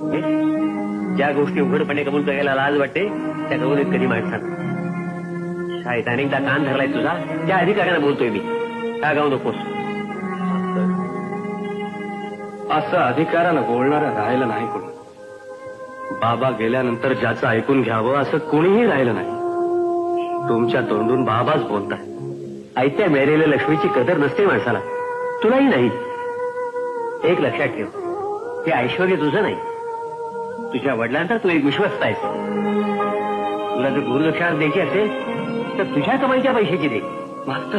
ज्या गोष्टी उघडपणे कबूल करायला लाज वाटते त्या कबूल कधी माणसानं शाळेत अनेकदा कान धरलाय तुझा त्या अधिकाऱ्यानं बोलतोय मी. का गाऊ नकोस? असं अधिकारानं बोलणार राहिलं नाही कोण. बाबा गेल्यानंतर ज्याचं ऐकून घ्यावं असं कोणीही राहिलं नाही. तुमच्या तोंडून बाबाच बोलताय. आयत्या मेलेल्या लक्ष्मीची कदर नसते माणसाला. तुलाही नाही. एक लक्षात ठेव. हे ऐश्वर तुझं नाही. तुझ्या वडिलांचा तू एक विश्वस्त आहेस. तुला जर गुरुदक्षिणा द्यायची असेल तर तुझ्या कमाईच्या पैशाची दे. मास्तर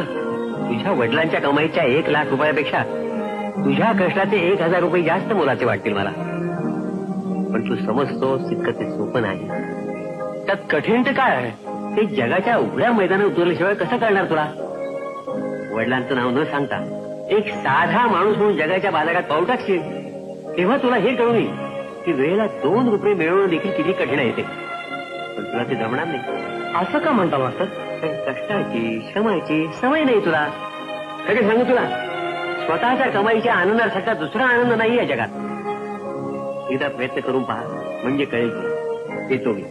तुझ्या वडिलांच्या कमाईच्या एक लाख रुपयापेक्षा तुझ्या कष्टाचे एक हजार रुपये जास्त मोलाचे वाटतील मला. पण तू समजतो तितकं ते सोपं नाही. त्यात कठीण तर काय आहे? ते जगाच्या उघड्या मैदानात उतरल्याशिवाय कसं कळणार तुला? वडिलांचं नाव न सांगता एक साधा माणूस म्हणून जगाच्या बाजारात पाऊल टाकशील तेव्हा तुला हे कळून नये की वेळेला दोन रुपये मिळवणं देखील किती कठीण आहे ते. पण तुला ते जमणार नाही. असं का म्हणता मास्तर? काही कष्टाची श्रमाची सवय नाही तुला. सगळे सांगू तुला. स्वतःच्या कमाईच्या आनंदासारखा दुसरा आनंद नाही या जगात. एकदा प्रयत्न करून पहा म्हणजे कळेल येतो मी